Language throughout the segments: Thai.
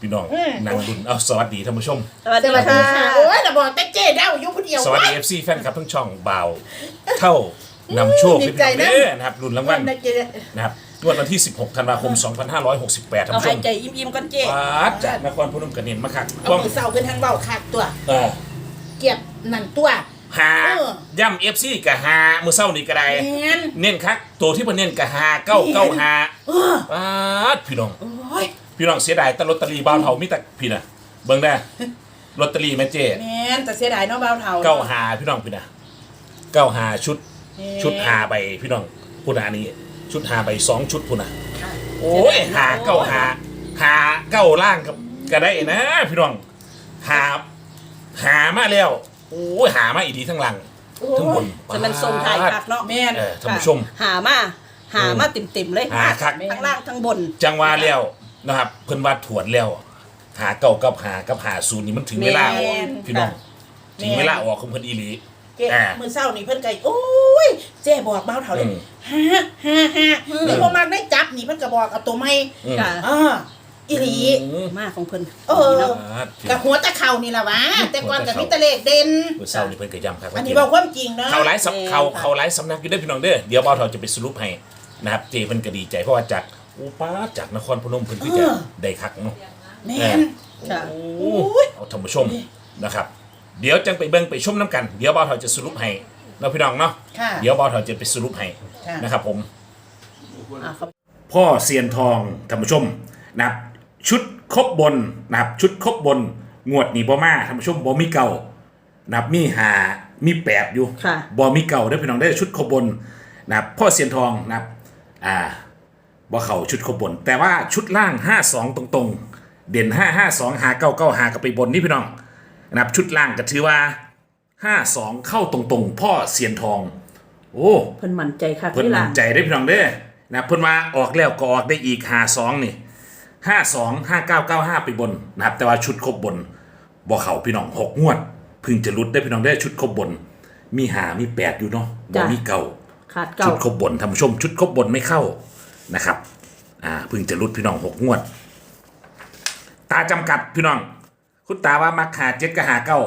พี่น้องอืมนางดุนเอาสวัสดีท่านผู้ชม สวัสสดีวัสดีค่ะ ค่ะ โอ้ยแต่บอกแต่เจ๊เด้าอยู่คนเดียวสวัสดี FC แฟนคลับทั้งช่องบ่าวเท่านำโชคดีพี่ใจน้องนะเด้อนะครับรุ่นรางวัลนะเจ๊นะครับงวดวันที่ 16 ธันวาคม 2568ท่านเอาผู้ชหายมใจอิ่มๆก่อนเจ๊ปาดจากนครพนมกระเน็นมาคักเอาต้องมือเศร้าขึ้นทางเบาคักตัว เออเกียบนั่นตัว หาเออย่ำ FC กับหามือเศร้านี่ก็ได้ แม่น เน้นคักตัวที่เพิ่นเน้นกับหาเก้าเก้าหาเออปาดพี่น้องโอ้ย พี่น้องเสียดายแต่ลอตเตอรี่บ้านเฮามีแต่พี่น่ะ เบิ่งได้ลอตเตอรี่แม่เจ้แม่นแต่เสียดายเนาะเบาเท่าเก้าหาพี่น้องพี่น่ะเก้าหาชุดแม่ชุดหาใบพี่น้องพุนานี้ ชุดหาใบสองชุดพุนะค่ะโอ้ยหาเก้าหาหาเก้าล่างกับก็ได้นะ พี่น้องหาหามาแล้วโอ้ยหามาอีกทีทั้งหลังทั้งบนจะมันทรงไทยคักเนาะแม่นเออท่านผู้ชมหามาหามาติ่มๆเลยหาคักทั้งล่างทั้งบน จังหวะแล้ว นะครับเพิ่นว่าถวนแล้ว หาเก้ากับหากับหาศูนย์นี่มันถึงเวลาออกแม่นพี่น้องค่ะ ถึงเวลาออกของเพิ่นอีหลี เจ๊อ่ามือเศร้านี่เพิ่นไก่โอ้ยเจ๊บอกเบาเท่าเลยอืม ฮ่าฮ่าฮ่านี่พอมากได้จับนี่เพิ่นก็บอกเอาตัวไม่อืมค่ะอ่าอีหลี อืมมาของเพิ่นเออ เนาะ อ่ากับหัวตะเข่านี่ล่ะวะแต่ก่อนกับมิตรเลขเด่นมื้อเช้านี่เพิ่นก็ย้ำครับอันนี้บอกความจริงเนาะ เขาไลฟ์สำเขาเขาไลฟ์สำนักอยู่ได้อพี่น้องเด้อเดี๋ยวบ่าวเฒ่าจะไปสรุปให้นะครับเจเพิ่นก็ดีใจเพราะว่าจาก อุปาจากนครพนมเพิ่นคือจะได้คักเนาะแม่นค่ะโอ้โอ้ยเอาท่านผู้ชมนะครับ เดี๋ยวจังไปเบิ่งไปชมน้ำกัน เดี๋ยวบ่าวเฒ่าจะสรุปให้เนาะพี่น้องเนาะค่ะเดี๋ยวบ่าวเฒ่าจะไปสรุปให้ค่ะนะครับผม อะครับพ่อเซียนทองท่านผู้ชมนะครับชุดครบบนนะครับชุดครบบนงวดนี้บ่มาท่านผู้ชมบ่มีเก่านะครับมีหามีแปดอยู่ค่ะ บ่มีเก่าได้อพี่น้องได้อชุดครบบนนะครับพ่อเซียนทองนะครับอ่า บ่เข้าชุดครบบน แต่ว่าชุดล่าง 52 ตรงๆ เด่น 552หา995หากลับไปบนนี่พี่น้องนะครับชุดล่างก็ถือว่า 52 เข้าตรงๆ พ่อเซียนทอง โอ้เพิ่นมั่นใจคักเพิ่นนี่ล่ะมั่นใจได้อพี่น้องเด้อนะเพิ่นมาออกแล้วก็ออกได้อีกหาสองนี่ห้าสองห้าเก้าเก้าห้าไปบนนะครับ แต่ว่าชุดครบบนบ่เขาพี่น้องหกงวดเพึ่งจะหลุดได้อพี่น้องได้อชุดครบบน มีหามีแปดอยู่เนาะบ่มีเก่าขาดเก่าชุดครบบนท่านผู้ชมชุดครบบนไม่เข้า นะครับอ่าเพึ่งจะหลุดพี่น้องหกงวด ตาจำกัดพี่น้อง คุณตาว่ามักหาเจ็ดกับหาเก้า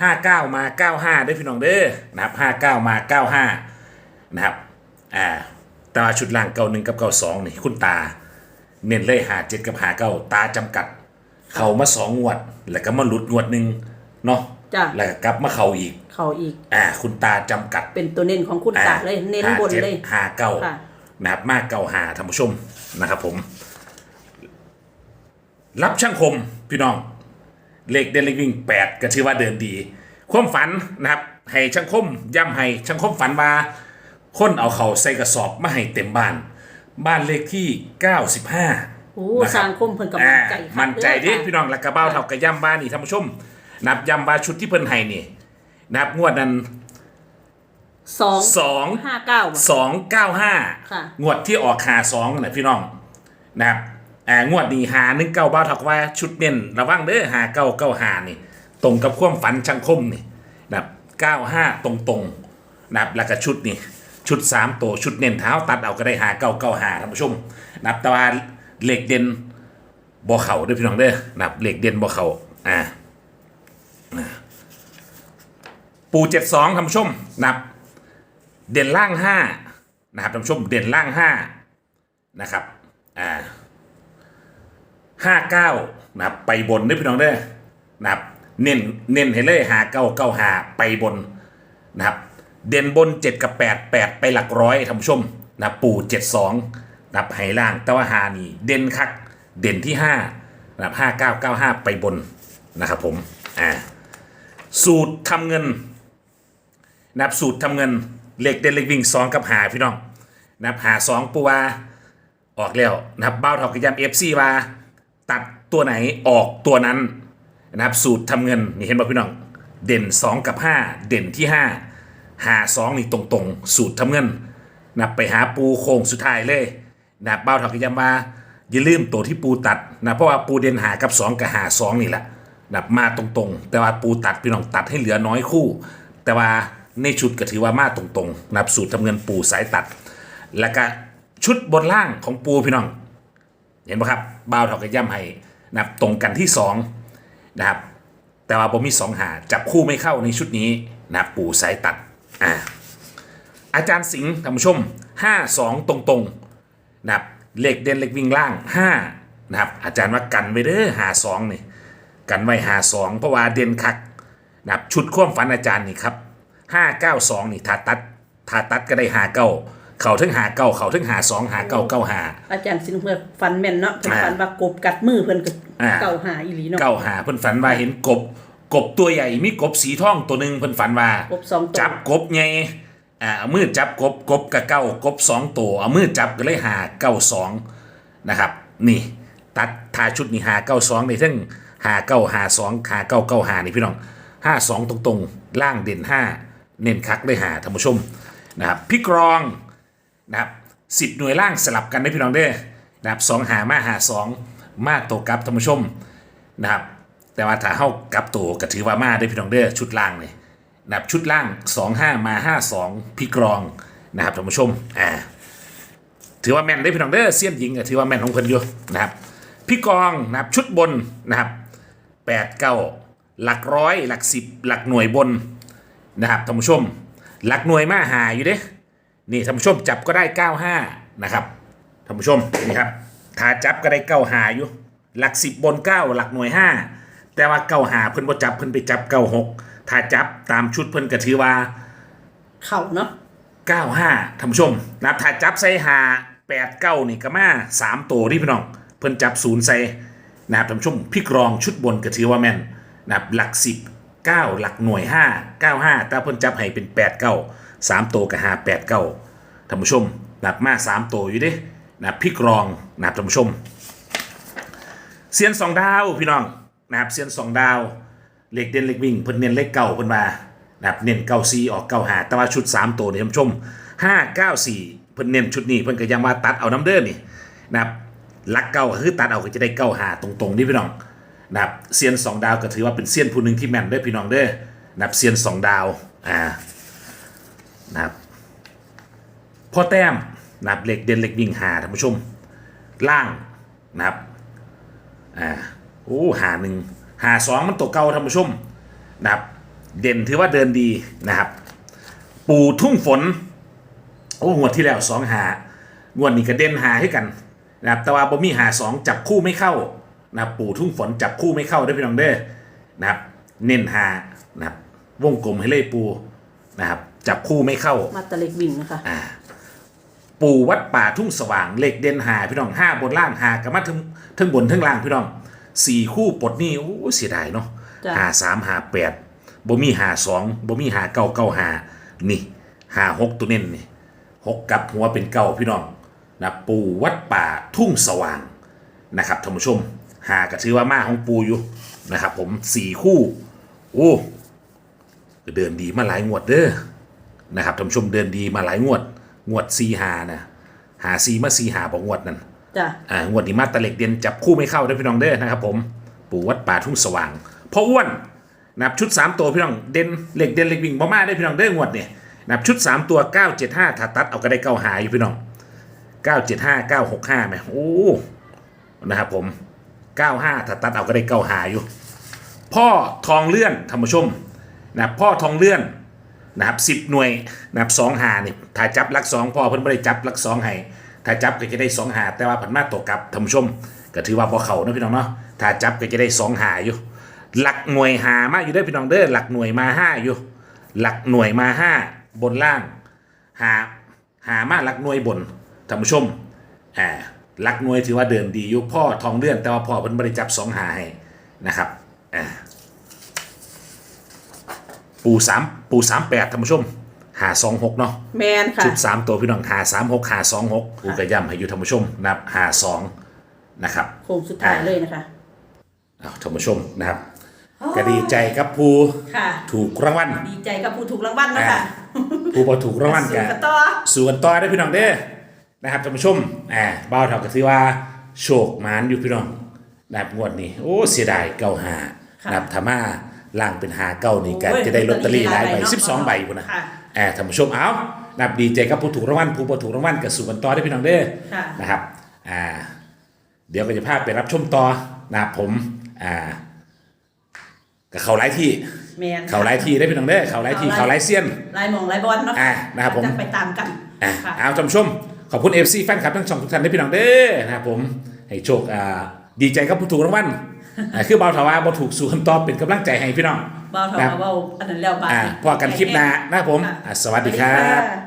ห้าเก้ามาเก้าห้าได้อพี่น้องเด้อนะครับห้าเก้ามาเก้าห้านะครับอ่าแต่ว่าชุดล่างเก้าหนึ่งกับเก้าสองนี่คุณตา เน้นเลยหาเจ็ดกับหาเก้าตาจำกัด เขามาสองงวด แล้วก็มาหลุดงวดหนึ่งเนาะจ้ะแล้วก็กลับมาเขาอีก เขาอีก อ่า คุณตาจำกัดเป็นตัวเน้นของคุณตาเลยเน้นบนเลยหาเก้า ค่ะ นะครับมากเก้าหาท่านผู้ชมนะครับผม รับช่างคมพี่น้องเลขเดนเลขวิ่งแปดก็ถือว่าเดินดี ความฝันนะครับให้ช่างคมย้ำให้ช่างคมฝันว่าคนเอาเขาใส่กระสอบมาให้เต็มบ้าน บ้านเลขที่ 95โอ้นะคสรับร้างคมเพิ่นก็อ่ามั่นใจคักมั่นใจดิเอค่ะพี่น้องและกระเบ้าเท่ากระย่ำบ้านนี่ท่านผู้ชมนับย่ำบ้าชุดที่เพิ่นให้นี่นับงวดนั้น สองสองห้าเก้าบ่สองเก้าห้าค่ะ งวดที่ออกหาสองนะพี่น้องนะครับอ่างวดนี้หาหนึ่งเก้าบ้าเท่ากับว่าชุดเน้นระวังเด้อหาเก้าเก้าหานี่ ตรงกับความฝันช่างคมนี่นะครับเก้าห้าตรงตรงๆนะครับแล้วก็ชุดนี่ชุดสามตัวชุดเน้นเท้าตัดเอาก็ได้หาเก้าเก้าหาท่านผู้ชมนะครับแต่ว่าเหล็กเด่นบ่เข่าเด้อพี่น้องเด้อนะครับเหล็กเด่นบ่เข่าอ่าอ่าปูเจ็ดสองท่านผู้ชมนะครับ เด่นล่างห้านะครับท่านผู้ชมเด่นล่างห้านะครับอ่าห้าเก้านะครับไปบนเด้พี่น้องเด้นะครับเน้นเน้นให้เลยหาเก้าเก้าหาไปบนนะครับเด่นบน7กับ8 8ไปหลักร้อยท่านผู้ชมนะปู่72นะครับไหล่างแต่ว่าหานี่เด่นคักเด่นที่5นะครับ5 9 9 5ไปบนนะครับผมอ่าสูตรทำเงินนะครับสูตรทำเงิน เหล็กเด่นเหล็กวิ่ง2กับหาพี่น้องนะครับหา2ปูวาออกแล้วนะครับเบ้าเท่ากับยำเอฟซีว่าตัดตัวไหนออกตัวนั้นนะครับสูตรทำเงินนี่เห็นป่ะพี่น้องเด่น 2 กับ 5 เด่นที่ 5 หา2นี่ตรงๆ สูตรทำเงินนะไปหาปูโค้งสุดท้ายเลยนะเบ้าถักยามาอย่าลืมตัวที่ปูตัดนะเพราะว่าปูเด่นหากับ 2 กับหา2นี่แหละนะมาตรงๆ แต่ว่าปูตัดพี่น้องตัดให้เหลือน้อยคู่ แต่ว่า ในชุดก็ถือว่ามาตรงๆนะสูตรทำเงินปูสายตัด แล้วก็ชุดบนล่างของปูพี่น้อง เห็นไหมครับบ่าวเถากระย่ำให้นับตรงกันที่สองนะครับแต่ว่าผมมีสองหาจับคู่ไม่เข้าในชุดนี้นับปู่สายตัดอ่าอาจารย์สิงห์ท่านผู้ชมห้าสองตรงๆนะครับเลขเด่นเลขวิ่งล่างห้านะครับอาจารย์ว่ากันไว้เด้อหาสองนี่กันไว้หาสองเพราะว่าเด่นคักนะครับชุดควมฝันอาจารย์นี่ครับ ห้าเก้าสองนี่ทาตัดทาตัดก็ได้หาเก้าเขาถึงหาเก้าเขาถึงหาสองหาเก้าเก้าหาอาจารย์สินเพื่อฟันแม่นเนาะเพิ่นอ่าฟันว่ากบกัดมือเพิ่นก็อ่าเก่าหาอีหลีเนาะเก้าหาเพิ่นฝันว่าเห็นกบ กบตัวใหญ่มีกบสีทองตัวหนึ่งเพิ่นฝันว่ากบสองตัวจับกบไงอ่าเอามือจับกบกบกับเก้ากบสองตัวเอามือจับก็เลยหาเก้าสองนะครับ นี่ ตัดทาชุดนี่หาเก้าสองในทั้งหาเก้าหาสองหาเก้าเก้าหานี่พี่น้องห้าสองตรงๆ ล่างเด่นห้า เน้นคักเลยหาท่านผู้ชมนะครับพี่กรองนะครับสิบหน่วยล่างสลับกันได้พี่น้องเด้อนะครับสองหามาหาสองมาตัวกลับท่านผู้ชมนะครับแต่ว่าถ้าเข้ากลับตัวก็ถือว่ามาได้พี่น้องเด้อชุดล่างเลยนะครับชุดล่างสองห้ามาห้าสองพี่กรองนะครับท่านผู้ชมอ่าถือว่าแม่นได้พี่น้องเด้อเสี้ยนหญิงก็ถือว่าแม่นของเพิ่นอยู่นะครับพี่กรองนะครับชุดบนนะครับแปดเก้าหลักร้อยหลักสิบหลักหน่วยบน นะครับท่านผู้ชมหลักหน่วยมาหาอยู่เด้นี่ท่านผู้ชมจับก็ได้ 95 นะครับท่านผู้ชมนี่ครับถ้าจับก็ได้เก้าหาอยู่ หลักสิบบน9หลักหน่วย5แต่ว่าเก้าหาเพิ่นบ่จับเพิ่นไปจับเก้าหกถ้าจับตามชุดเพิ่นก็ถือว่า เข่าเนาะ95ท่านผู้ชมนะครับถ้าจับใส่หา8 9นี่ก็มา3ตัวที่พี่น้อง เพิ่นจับศูนย์ใส่นะครับท่านผู้ชมพี่กรองชุดบนก็ถือว่าแม่นนะครับหลัก10 9 หลักหน่วย 5 95แต่เพิ่นจับให้เป็น 8 9 3ตัวกับ5 8 9ท่านผู้ชมหนับมาก 3 ตัวอยู่ด้นะครับพี่กรองนะครับท่านผู้ชมเซียนสองดาวพี่น้องนะครับเซียนสองดาวเหล็กเด่นเหล็กวิ่งเพิ่นเน้นเลขเก่าเพิ่นมานะครับเน้นเก้าซีออกเก้าหาแต่ว่าชุด 3 ตัวนี่ท่านผู้ชมห้าเก้าสี่เพิ่นเน้นชุดนี้เพิ่นก็ยังมาตัดเอาน้ำเด้อนี่นะครับลักเก้าคือตัดเอาก็จะได้เก้าหาตรงๆนี่พี่น้อง นะครับเซียนสองดาวก็ถือว่าเป็นเซียนผู้หนึ่งที่แม่นด้อพี่น้องเด้อนะครับเซียนสองดาวอ่านะครับพ่อแต้มนะครับเหล็กเด่นเหล็กวิ่งหาท่านผู้ชม ล่างนะครับอ่าโอ้หาหนึ่งหาสองมันตัวเก่าท่านผู้ชมนะครับเด่นถือว่าเดินดีนะครับ ปูทุ่งฝนโอ้งวที่แล้วสองหางวดนี้ก็เด่นหาให้กันนะครับแต่ว่าบ่มีหาสองจับคู่ไม่เข้า นะครับปูทุ่งฝนจับคู่ไม่เข้าได้อพี่น้องเด้อนะครับ เน้นหานะครับวงกลมให้เลยปูนะครับ จับคู่ไม่เข้ามาตะเล็กวิ่งนะคะปู่วัดป่าทุ่งสว่างเหล็กเด่นหาพี่น้องห้าบนล่างหากระมัดทั้งทั้งบนทั้งล่างพี่น้องสี่คู่ปลดหนี่โอ้เสียดายเนาะจ้ะ หาสามหาแปดบ่มีหาสองบ่มีหาเก้าเก้าหานี่หาหกตัวเน้นนี่หกกับหัวเป็นเก้าพี่น้องนะปู่วัดป่าทุ่งสว่างนะครับท่านผู้ชม หากระถือว่ามาของปูอยู่นะครับ ผมสี่คู่ โอ้เดินดีมาหลายงวดเด้อนะครับท่านผู้ชมเดินดีมาหลายงวด งวดซีหานะหาซีมาซีหาบอกงวดนั้นจ้ะอ่างวดนี้มาตะเหล็กเด่นจับคู่ไม่เข้าได้อพี่น้องเด้อนะครับ ผมปู่วัดป่าทุ่งสว่างพ่ออ้วนนะครับชุด 3 ตัวพี่น้องเด่นเหล็กเด่นเหล็กวิ่งบ่มาได้อพี่น้องเด้องวดเนี่ยนะครับชุด 3 ตัว 975ถ้าตัดเอาก็ได้เก้าหาอยู่พี่น้อง 975 965ไหมโอ้นะครับผม 95ถ้าตัดเอาก็ได้เก้าหาอยู่ พ่อทองเลื่อนท่านผู้ชมนะพ่อทองเลื่อนนะครับสิบหน่วยนะครับสองหานี่ถ้าจับลักสองพอเพิ่นไม่ได้จับลักสองให้ถ้าจับก็จะได้สองหาแต่ว่าผันมาตกกลับท่านผู้ชม ก็ถือว่าพอเขานะพี่น้องเนาะถ้าจับก็จะได้สองหาอยู่หลักหน่วยหามาอยู่ได้พี่น้องเด้อหลักหน่วยมาห้าอยู่หลักหน่วยมาห้าบนล่างหาหามาหลักหน่วยบนท่านผู้ชมอ่า ลักหน่วยถือว่าเดินดีอยู่พ่อทองเลื่อนแต่ว่าพ่อเพิ่นไม่ได้จับสองหาให้นะครับอ่าปูสามปูสามแปดท่านผู้ชมหาสองหกเนาะแมนค่ะ ชุดสามตัวพี่น้องหาสามหกหาสองหกปูกระยำให้อยู่ท่านผู้ชมนับหาสองนะครับโค้งสุดท้ายเลยนะคะเอาท่านผู้ชมนะครับก็ดีใจกับผู้ค่ะ ถูกรางวัลดีใจกับผู้ถูกรางวัลเนาะค่ะผู้บ่ถูกรางวัลสู้กันกันต่อส่วนต่อได้อพี่น้องเด้อ นะครับท่านผู้ชมอ่าบ่าวเท่าก็ถือว่าโชคหมานอยู่พี่น้องนะครับงวดนี้โอ้เสียดายเก้าหาค่ะนะครับถ้ามาล่างเป็นหาเก้านี่ก็โอ้ยจะได้ลอตเตอรี่หลายใบลอตเตอรี่หลายใบเนาะสิบสองใบพุ่นนะค่ะอ่าท่านผู้ชมเอานะครับดีใจกับผู้ถูกรางวัลผู้บ่ถูกรางวัลก็สู่กันต่อได้อพี่น้องเด้อค่ะ นะครับอ่าเดี๋ยวก็จะพาไปรับชมต่อนะครับผมอ่ากับเขาหลายที่ แมนเขาหลายที่ได้อพี่น้องเด้อเขาหลายที่เขาหลายเซียนลายหมองลายบอลเนาะอ่านะครับผม จะไปตามกันอะค่ะ เอาท่านผู้ชม ขอบคุณ FC แฟนคลับทั้งสองทุกท่านด้วยพี่น้องเด้อนะครับผมให้โชคอ่าดีใจกับผู้ถูกรางวัลอ่าคือเบาถาวาบ่ถูกสู่คำตอบเป็นกำลังใจให้พี่น้อง เบาเท่าครับมาเบาอันนั้นแล้วบาด อ่าพอกันคลิปหน้านะครับผมอะสวัสดีครับสวัสดีค่ะ